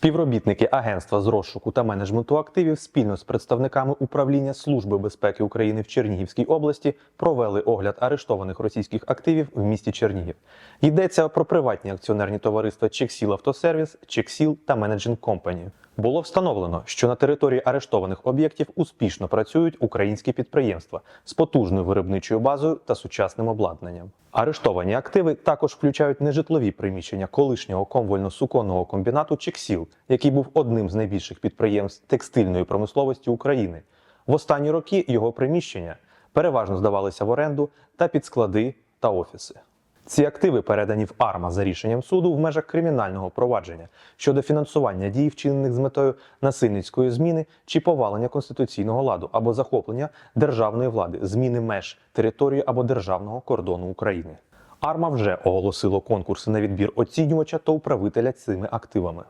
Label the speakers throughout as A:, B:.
A: Співробітники Агентства з розшуку та менеджменту активів спільно з представниками управління Служби безпеки України в Чернігівській області провели огляд арештованих російських активів в місті Чернігів. Йдеться про приватні акціонерні товариства Чексіл Автосервіс, Чексіл та Менеджинг Компані. Було встановлено, що на території арештованих об'єктів успішно працюють українські підприємства з потужною виробничою базою та сучасним обладнанням. Арештовані активи також включають нежитлові приміщення колишнього комвольно-суконного комбінату Чексіл, який був одним з найбільших підприємств текстильної промисловості України. В останні роки його приміщення переважно здавалися в оренду та під склади та офіси. Ці активи передані в АРМА за рішенням суду в межах кримінального провадження щодо фінансування дій, вчинених з метою насильницької зміни чи повалення конституційного ладу або захоплення державної влади, зміни меж території або державного кордону України. АРМА вже оголосило конкурси на відбір оцінювача та управителя цими активами.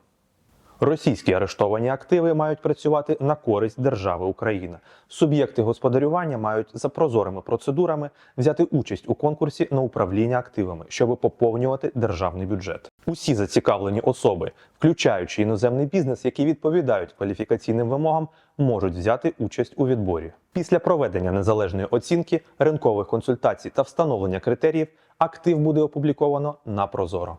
A: Російські арештовані активи мають працювати на користь держави Україна. Суб'єкти господарювання мають за прозорими процедурами взяти участь у конкурсі на управління активами, щоб поповнювати державний бюджет. Усі зацікавлені особи, включаючи іноземний бізнес, які відповідають кваліфікаційним вимогам, можуть взяти участь у відборі. Після проведення незалежної оцінки, ринкових консультацій та встановлення критеріїв актив буде опубліковано на Прозоро.